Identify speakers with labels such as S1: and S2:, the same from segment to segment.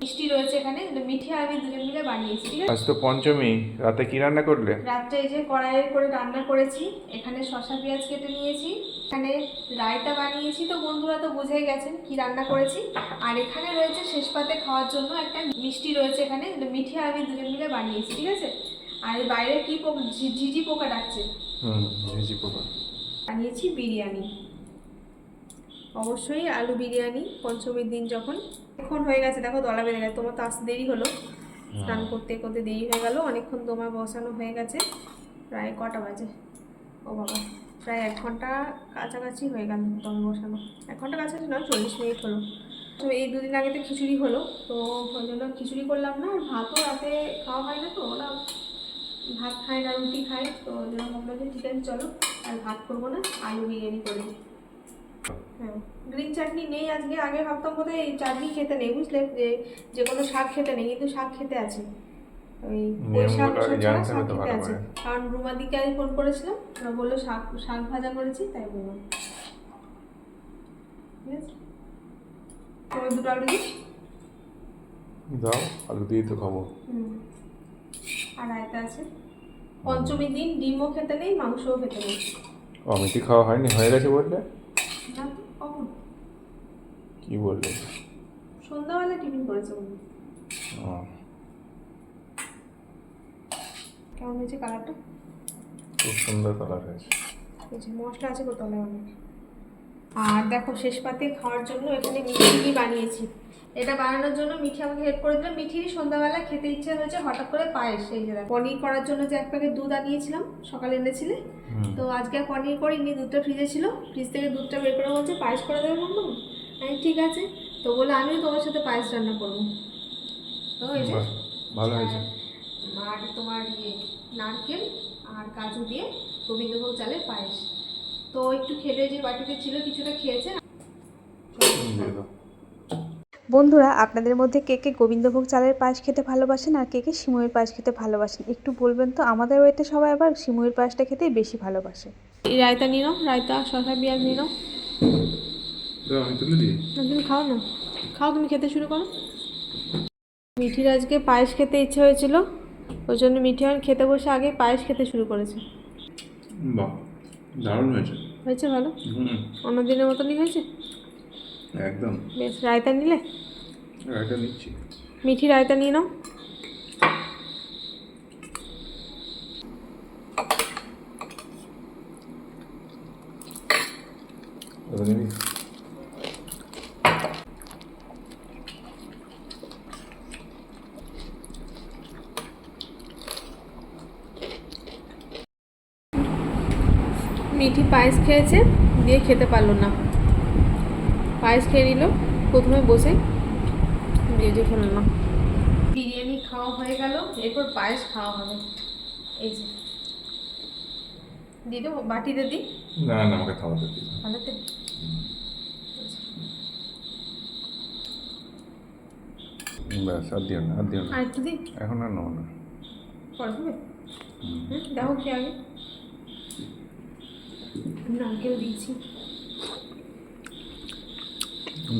S1: মিষ্টি রয়েছে এখানে মিঠি আমি দুজন মিলে বানিয়েছি ঠিক আছে?
S2: আজ তো পঞ্চমী রাতে কি রান্না করলে?
S1: রাত্রে এই যে কড়াইয়ে করে রান্না করেছি এখানে শসা পেঁয়াজ কেটে নিয়েছি এখানে রায়তা বানিয়েছি তো বন্ধুরা তো বুঝেই গেছেন কি রান্না করেছি। আর এখানে রয়েছে শেষ পাতে খাওয়ার জন্য একটা মিষ্টি রয়েছে এখানে মিঠি আমি দুজন মিলে বানিয়েছি ঠিক আছে? আর বাইরে কি পোকা ঝিঝি পোকা ডাকছে?
S2: হুম ভেজি পোকা।
S1: বানিয়েছি বিরিয়ানি। অবশ্যই আলু বিরিয়ানি পঞ্চমীর দিন যখন। এখন হয়ে গেছে দেখো দলা বেড়ে গেছে তোমার তো আসতে দেরি হলো। স্নান করতে করতে দেরি হয়ে গেল অনেকক্ষণ তোমার বসানো হয়ে গেছে প্রায় কটা বাজে। ও বাবা প্রায় এক ঘণ্টা কাছাকাছি হয়ে গেল তোমার বসানো। এক ঘণ্টা কাছাকাছি নয় চল্লিশ মিনিট হলো। তো এই দুদিন আগে তো খিচুড়ি হলো তো ওই জন্য খিচুড়ি করলাম না আর ভাতও রাতে খাওয়া হয় না তো ওরা ভাত খায় না রুটি খায় তো ওই জন্য ভাবলাম যে ঠিক আছে চলো আর ভাত করব না আলু বিরিয়ানি করে দিই। হ্যাঁ গ্রিন চাটনি নেই আজকে আগে ভাবতাম বোধহয় এই চাটনি খেতে নেই বুঝলে? যে যে কোনো শাক খেতে নেই কিন্তু শাক খেতে আছে। ওই শাক
S2: হবে তো
S1: খেতে আছে। কারণ রুমাদিকে আমি ফোন করেছিলাম বলল শাক শাক ভাজা করেছি তাই বললাম ঠিক আছে? দুটো আলু দিই
S2: দাও আলু দিয়ে তো খাব।
S1: আর রায়তা আছে। পঞ্চমীর দিন ডিমও খেতে নেই মাংসও খেতে নেই।
S2: অমিতি খাওয়া হয়নি হয়ে গেছে বললে?
S1: তো কখন
S2: কি বললে?
S1: সন্ধ্যাবেলা টিফিন করেছে উনি কেমন হয়েছে কালারটা
S2: খুব সুন্দর কালার হয়েছে।
S1: মশলা আছে কোথাও অনেক। আর দেখো শেষ পাতে খাওয়ার জন্য এখানে মিঠি বানিয়েছি। এটা বানানোর জন্য মিঠি আমাকে হেল্প করে দিল। মিঠির সন্ধ্যাবেলা খেতে ইচ্ছে হয়েছে হঠাৎ করে পায়েস এই যে পনির করার জন্য যে এক প্যাকেট দুধ আনিয়েছিলাম সকালে এনেছিলে। তো আজকে পনির করিনি দুধটা ফ্রিজে ছিল। ফ্রিজ থেকে দুধটা বের করে বলছে পায়েস করে দেবে মাম্মা আমি ঠিক আছে। তো বলে আমিও তোমার সাথে পায়েস রান্না করব। তো এই যে।
S2: ভালো হয়েছে।
S1: আর তোমার ইয়ে নারকেল আর কাজু দিয়ে গোবিন্দভোগ চালের পায়েস। তো একটু খেলে যে বাটিতে ছিল কিছুটা খেয়েছে।
S3: বন্ধুরা আপনাদের মধ্যে কে কে গোবিন্দভোগ চালের পায়েস খেতে ভালোবাসেন আর কে কে সিমুয়ের পায়েস খেতে ভালোবাসেন একটু বলবেন তো? আমাদের বাড়িতে সবাই আবার সিমুয়ের পায়েসটা খেতেই বেশি ভালোবাসে।
S1: এই রায়তা নিয়ে নাও রায়তা শসা পেঁয়াজ নিয়ে নাও।
S2: দাও আমি তুলে দিই।
S1: না, তুমি খাও না। খাও তুমি খেতে শুরু করো। মিঠির আজকে পায়েস খেতে ইচ্ছে হয়েছিল ওই জন্য মিঠি খেতে বসে আগে পায়েস খেতে শুরু করেছে।
S2: বাহ। দারুণ হয়েছে।
S1: হয়েছে ভালো?
S2: হুম।
S1: অন্য দিনের মতনই হয়েছে?
S2: একদম।
S1: বেশ রায়তা নিলে?
S2: রায়তা নিচ্ছি।
S1: মিঠি রায়তা নিয়ে নাও।
S2: এবার নিবি?
S1: মিঠি পায়েস খেয়েছে দিয়ে খেতে পারল না। পায়েস খেয়ে নিল প্রথমে বসে দিয়ে যে খেলো না। বিরিয়ানি খাওয়া হয়ে গেল এরপর পায়েস খাওয়া হবে। এই যে। দিয়ে দেবো বাটিতে দিই
S2: না না আমাকে খাওয়াতে দিই
S1: ভালোতে
S2: ব্যাস আর দিও না আর দিও না।
S1: আর একটু
S2: এখন আর নেব না।
S1: পরে দেখো খেয়ে আগে নারকেল দিয়েছি।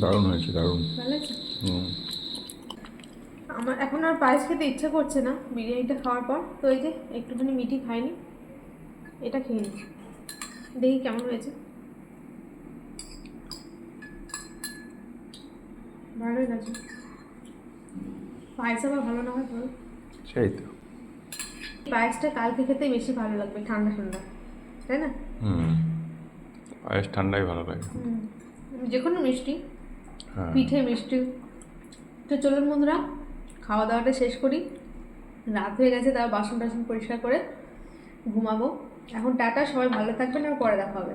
S2: দারুণ হয়েছে দারুণ।
S1: আমার এখন আর পায়েস খেতে ইচ্ছা করছে না বিরিয়ানিটা খাওয়ার পর। তো এই যে একটুখানি মিঠি খাইনি এটা খেয়ে নি দেখি কেমন হয়েছে। ভালোই গেছে পায়েস আবার ভালো না হয় বলো।
S2: সেই তো।
S1: পায়েসটা কালকে খেতে বেশি ভালো লাগবে ঠান্ডা ঠান্ডা। তাই না?
S2: হুম। পায়েস ঠান্ডাই ভালো লাগে।
S1: হুম। যে কোনো মিষ্টি
S2: হ্যাঁ।
S1: পিঠে মিষ্টি। তো চলুন বন্ধুরা খাওয়া দাওয়াটা শেষ করি। রাত হয়ে গেছে তার বাসন টাসন পরিষ্কার করে ঘুমাবো। এখন টাটা সবাই ভালো থাকবেন আর পরে দেখা হবে।